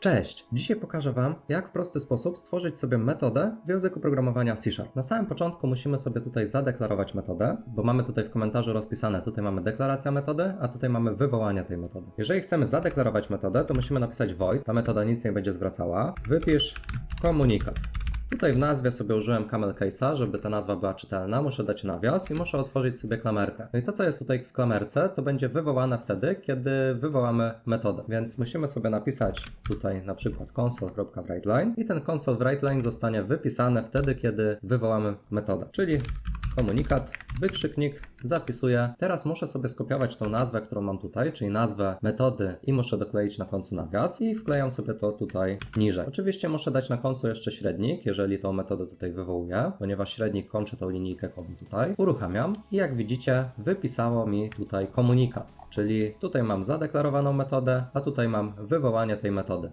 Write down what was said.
Cześć! Dzisiaj pokażę Wam, jak w prosty sposób stworzyć sobie metodę w języku programowania C Sharp. Na samym początku musimy sobie tutaj zadeklarować metodę, bo mamy tutaj w komentarzu rozpisane, tutaj mamy deklaracja metody, a tutaj mamy wywołanie tej metody. Jeżeli chcemy zadeklarować metodę, to musimy napisać void, ta metoda nic nie będzie zwracała. Wypisz komunikat. Tutaj w nazwie sobie użyłem camel case'a, żeby ta nazwa była czytelna, muszę dać nawias i muszę otworzyć sobie klamerkę. No i to, co jest tutaj w klamerce, to będzie wywołane wtedy, kiedy wywołamy metodę. Więc musimy sobie napisać tutaj na przykład console.writeLine i ten console.writeLine zostanie wypisane wtedy, kiedy wywołamy metodę. Czyli komunikat, wykrzyknik, zapisuję. Teraz muszę sobie skopiować tą nazwę, którą mam tutaj, czyli nazwę metody i muszę dokleić na końcu nawias i wklejam sobie to tutaj niżej. Oczywiście muszę dać na końcu jeszcze średnik, jeżeli tą metodę tutaj wywołuję, ponieważ średnik kończy tą linijkę kodu tutaj. Uruchamiam i jak widzicie wypisało mi tutaj komunikat. Czyli tutaj mam zadeklarowaną metodę, a tutaj mam wywołanie tej metody.